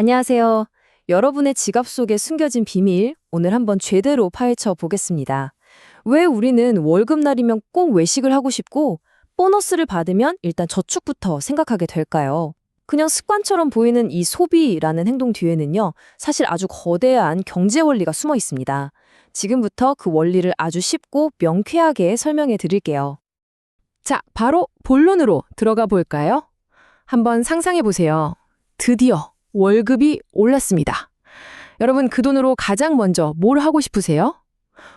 안녕하세요. 여러분의 지갑 속에 숨겨진 비밀, 오늘 한번 제대로 파헤쳐 보겠습니다. 왜 우리는 월급날이면 꼭 외식을 하고 싶고, 보너스를 받으면 일단 저축부터 생각하게 될까요? 그냥 습관처럼 보이는 이 소비라는 행동 뒤에는요, 사실 아주 거대한 경제 원리가 숨어 있습니다. 지금부터 그 원리를 아주 쉽고 명쾌하게 설명해 드릴게요. 자, 바로 본론으로 들어가 볼까요? 한번 상상해 보세요. 드디어 월급이 올랐습니다. 여러분, 그 돈으로 가장 먼저 뭘 하고 싶으세요?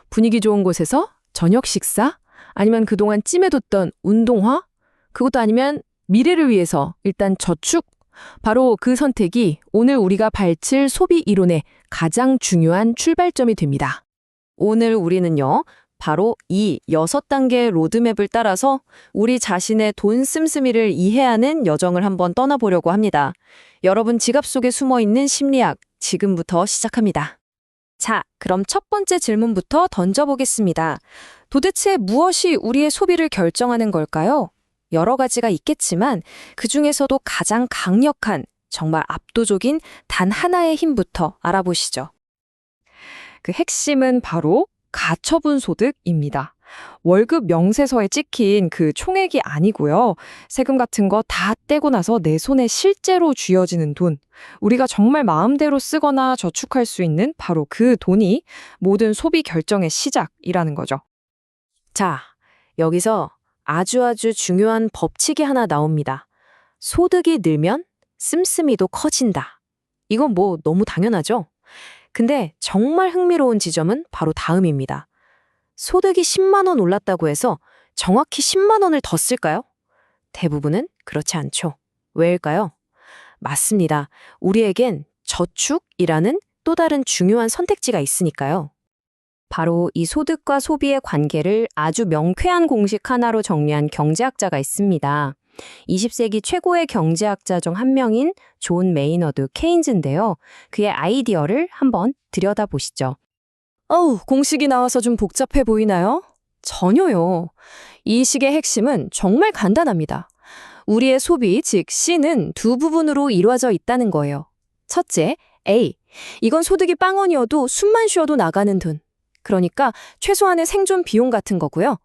분위기 좋은 곳에서 저녁 식사? 아니면 그동안 찜해뒀던 운동화? 그것도 아니면 미래를 위해서 일단 저축? 바로 그 선택이 오늘 우리가 발칠 소비 이론의 가장 중요한 출발점이 됩니다. 오늘 우리는요, 바로 이 여섯 단계 로드맵을 따라서 우리 자신의 돈 씀씀이를 이해하는 여정을 한번 떠나보려고 합니다. 여러분 지갑 속에 숨어 있는 심리학, 지금부터 시작합니다. 자, 그럼 첫 번째 질문부터 던져보겠습니다. 도대체 무엇이 우리의 소비를 결정하는 걸까요? 여러 가지가 있겠지만 그 중에서도 가장 강력한, 정말 압도적인 단 하나의 힘부터 알아보시죠. 그 핵심은 바로 가처분 소득입니다. 월급 명세서에 찍힌 그 총액이 아니고요. 세금 같은 거 다 떼고 나서 내 손에 실제로 쥐어지는 돈. 우리가 정말 마음대로 쓰거나 저축할 수 있는 바로 그 돈이 모든 소비 결정의 시작이라는 거죠. 자, 여기서 아주 아주 중요한 법칙이 하나 나옵니다. 소득이 늘면 씀씀이도 커진다. 이건 뭐 너무 당연하죠? 근데 정말 흥미로운 지점은 바로 다음입니다. 소득이 10만 원 올랐다고 해서 정확히 10만 원을 더 쓸까요? 대부분은 그렇지 않죠. 왜일까요? 맞습니다. 우리에겐 저축이라는 또 다른 중요한 선택지가 있으니까요. 바로 이 소득과 소비의 관계를 아주 명쾌한 공식 하나로 정리한 경제학자가 있습니다. 20세기 최고의 경제학자 중 한 명인 존 메이너드 케인즈인데요. 그의 아이디어를 한번 들여다보시죠. 어우, 공식이 나와서 좀 복잡해 보이나요? 전혀요. 이 식의 핵심은 정말 간단합니다. 우리의 소비, 즉 C는 두 부분으로 이루어져 있다는 거예요. 첫째, A. 이건 소득이 빵원이어도 숨만 쉬어도 나가는 돈. 그러니까 최소한의 생존 비용 같은 거고요.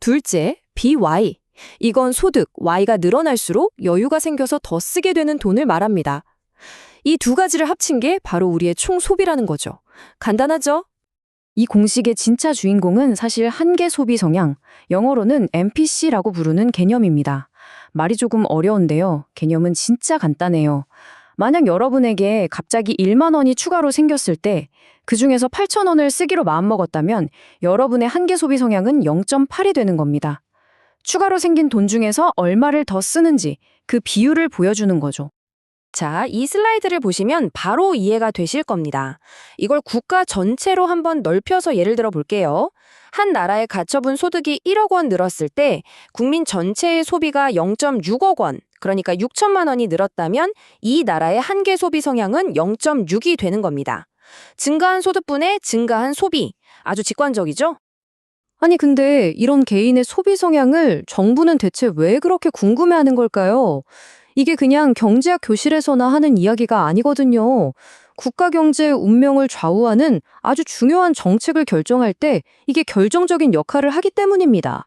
둘째, BY. 이건 소득, Y가 늘어날수록 여유가 생겨서 더 쓰게 되는 돈을 말합니다. 이 두 가지를 합친 게 바로 우리의 총 소비라는 거죠. 간단하죠? 이 공식의 진짜 주인공은 사실 한계 소비 성향, 영어로는 MPC라고 부르는 개념입니다. 말이 조금 어려운데요. 개념은 진짜 간단해요. 만약 여러분에게 갑자기 1만 원이 추가로 생겼을 때, 그 중에서 8천 원을 쓰기로 마음먹었다면 여러분의 한계 소비 성향은 0.8이 되는 겁니다. 추가로 생긴 돈 중에서 얼마를 더 쓰는지 그 비율을 보여주는 거죠. 자, 이 슬라이드를 보시면 바로 이해가 되실 겁니다. 이걸 국가 전체로 한번 넓혀서 예를 들어 볼게요. 한 나라의 가처분 소득이 1억 원 늘었을 때 국민 전체의 소비가 0.6억 원, 그러니까 6천만 원이 늘었다면 이 나라의 한계 소비 성향은 0.6이 되는 겁니다. 증가한 소득분의 증가한 소비. 아주 직관적이죠? 아니, 근데 이런 개인의 소비 성향을 정부는 대체 왜 그렇게 궁금해하는 걸까요? 이게 그냥 경제학 교실에서나 하는 이야기가 아니거든요. 국가 경제의 운명을 좌우하는 아주 중요한 정책을 결정할 때 이게 결정적인 역할을 하기 때문입니다.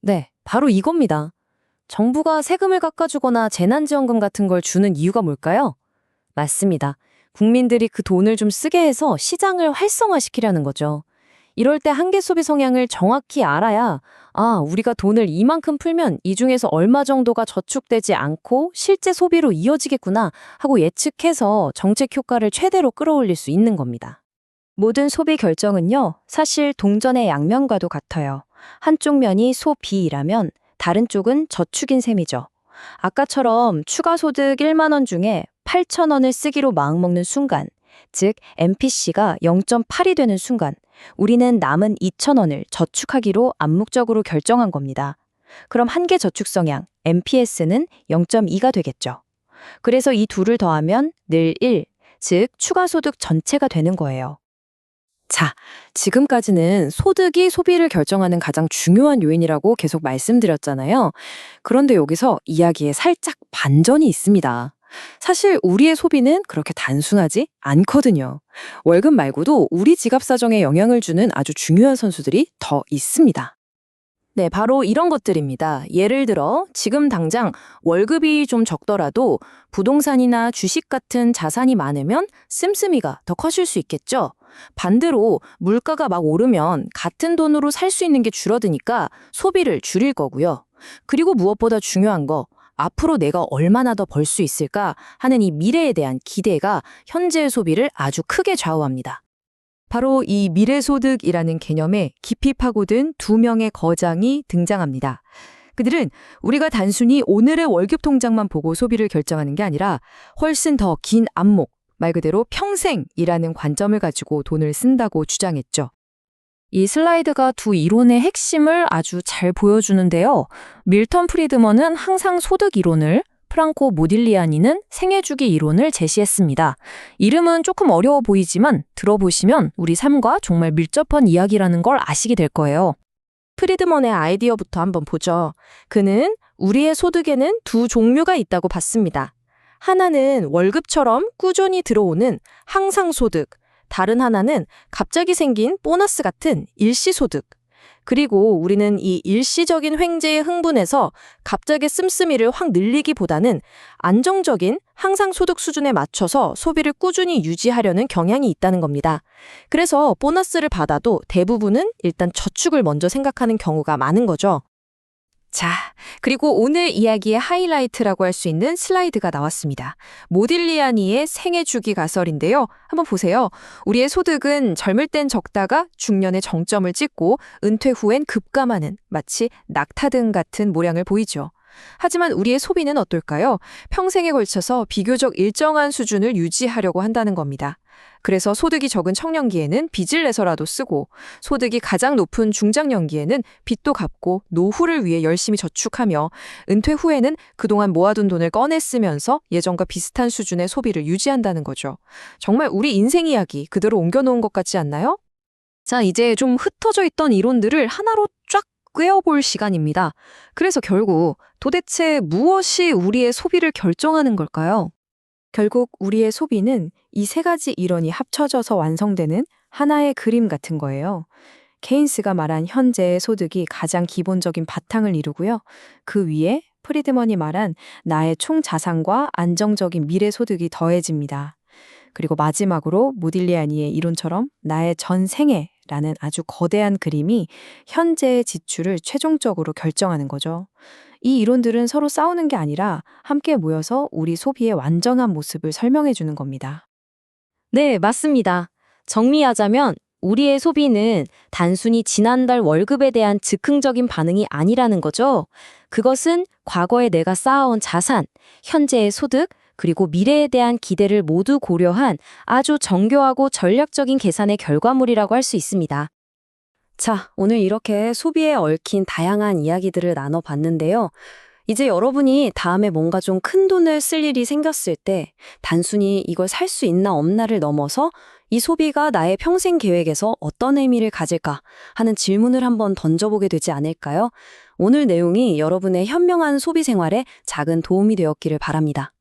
네, 바로 이겁니다. 정부가 세금을 깎아주거나 재난지원금 같은 걸 주는 이유가 뭘까요? 맞습니다. 국민들이 그 돈을 좀 쓰게 해서 시장을 활성화시키려는 거죠. 이럴 때 한계 소비 성향을 정확히 알아야 아, 우리가 돈을 이만큼 풀면 이 중에서 얼마 정도가 저축되지 않고 실제 소비로 이어지겠구나 하고 예측해서 정책 효과를 최대로 끌어올릴 수 있는 겁니다. 모든 소비 결정은요, 사실 동전의 양면과도 같아요. 한쪽 면이 소비라면 다른 쪽은 저축인 셈이죠. 아까처럼 추가 소득 1만 원 중에 8천 원을 쓰기로 마음먹는 순간, 즉 MPC가 0.8이 되는 순간 우리는 남은 2천 원을 저축하기로 암묵적으로 결정한 겁니다. 그럼 한계 저축 성향 MPS는 0.2가 되겠죠. 그래서 이 둘을 더하면 늘 1, 즉 추가 소득 전체가 되는 거예요. 자, 지금까지는 소득이 소비를 결정하는 가장 중요한 요인이라고 계속 말씀드렸잖아요. 그런데 여기서 이야기에 살짝 반전이 있습니다. 사실 우리의 소비는 그렇게 단순하지 않거든요. 월급 말고도 우리 지갑 사정에 영향을 주는 아주 중요한 선수들이 더 있습니다. 네, 바로 이런 것들입니다. 예를 들어 지금 당장 월급이 좀 적더라도 부동산이나 주식 같은 자산이 많으면 씀씀이가 더 커질 수 있겠죠. 반대로 물가가 막 오르면 같은 돈으로 살 수 있는 게 줄어드니까 소비를 줄일 거고요. 그리고 무엇보다 중요한 거 앞으로 내가 얼마나 더 벌 수 있을까 하는 이 미래에 대한 기대가 현재의 소비를 아주 크게 좌우합니다. 바로 이 미래소득이라는 개념에 깊이 파고든 두 명의 거장이 등장합니다. 그들은 우리가 단순히 오늘의 월급 통장만 보고 소비를 결정하는 게 아니라 훨씬 더 긴 안목, 말 그대로 평생이라는 관점을 가지고 돈을 쓴다고 주장했죠. 이 슬라이드가 두 이론의 핵심을 아주 잘 보여주는데요. 밀턴 프리드먼은 항상 소득 이론을, 프랑코 모딜리아니는 생애주기 이론을 제시했습니다. 이름은 조금 어려워 보이지만 들어보시면 우리 삶과 정말 밀접한 이야기라는 걸 아시게 될 거예요. 프리드먼의 아이디어부터 한번 보죠. 그는 우리의 소득에는 두 종류가 있다고 봤습니다. 하나는 월급처럼 꾸준히 들어오는 항상 소득, 다른 하나는 갑자기 생긴 보너스 같은 일시 소득. 그리고 우리는 이 일시적인 횡재에 흥분해서 갑자기 씀씀이를 확 늘리기보다는 안정적인 항상 소득 수준에 맞춰서 소비를 꾸준히 유지하려는 경향이 있다는 겁니다. 그래서 보너스를 받아도 대부분은 일단 저축을 먼저 생각하는 경우가 많은 거죠. 자, 그리고 오늘 이야기의 하이라이트라고 할 수 있는 슬라이드가 나왔습니다. 모딜리아니의 생애 주기 가설인데요. 한번 보세요. 우리의 소득은 젊을 땐 적다가 중년에 정점을 찍고 은퇴 후엔 급감하는 마치 낙타등 같은 모양을 보이죠. 하지만 우리의 소비는 어떨까요? 평생에 걸쳐서 비교적 일정한 수준을 유지하려고 한다는 겁니다. 그래서 소득이 적은 청년기에는 빚을 내서라도 쓰고 소득이 가장 높은 중장년기에는 빚도 갚고 노후를 위해 열심히 저축하며 은퇴 후에는 그동안 모아둔 돈을 꺼내 쓰면서 예전과 비슷한 수준의 소비를 유지한다는 거죠. 정말 우리 인생 이야기 그대로 옮겨놓은 것 같지 않나요? 자, 이제 좀 흩어져 있던 이론들을 하나로 쫙 꿰어볼 시간입니다. 그래서 결국 도대체 무엇이 우리의 소비를 결정하는 걸까요? 결국 우리의 소비는 이 세 가지 이론이 합쳐져서 완성되는 하나의 그림 같은 거예요. 케인스가 말한 현재의 소득이 가장 기본적인 바탕을 이루고요. 그 위에 프리드먼이 말한 나의 총 자산과 안정적인 미래 소득이 더해집니다. 그리고 마지막으로 모딜리아니의 이론처럼 나의 전 생애라는 아주 거대한 그림이 현재의 지출을 최종적으로 결정하는 거죠. 이 이론들은 서로 싸우는 게 아니라 함께 모여서 우리 소비의 완전한 모습을 설명해 주는 겁니다. 네, 맞습니다. 정리하자면 우리의 소비는 단순히 지난달 월급에 대한 즉흥적인 반응이 아니라는 거죠. 그것은 과거에 내가 쌓아온 자산, 현재의 소득, 그리고 미래에 대한 기대를 모두 고려한 아주 정교하고 전략적인 계산의 결과물이라고 할 수 있습니다. 자, 오늘 이렇게 소비에 얽힌 다양한 이야기들을 나눠봤는데요. 이제 여러분이 다음에 뭔가 좀 큰 돈을 쓸 일이 생겼을 때 단순히 이걸 살 수 있나 없나를 넘어서 이 소비가 나의 평생 계획에서 어떤 의미를 가질까 하는 질문을 한번 던져보게 되지 않을까요? 오늘 내용이 여러분의 현명한 소비 생활에 작은 도움이 되었기를 바랍니다.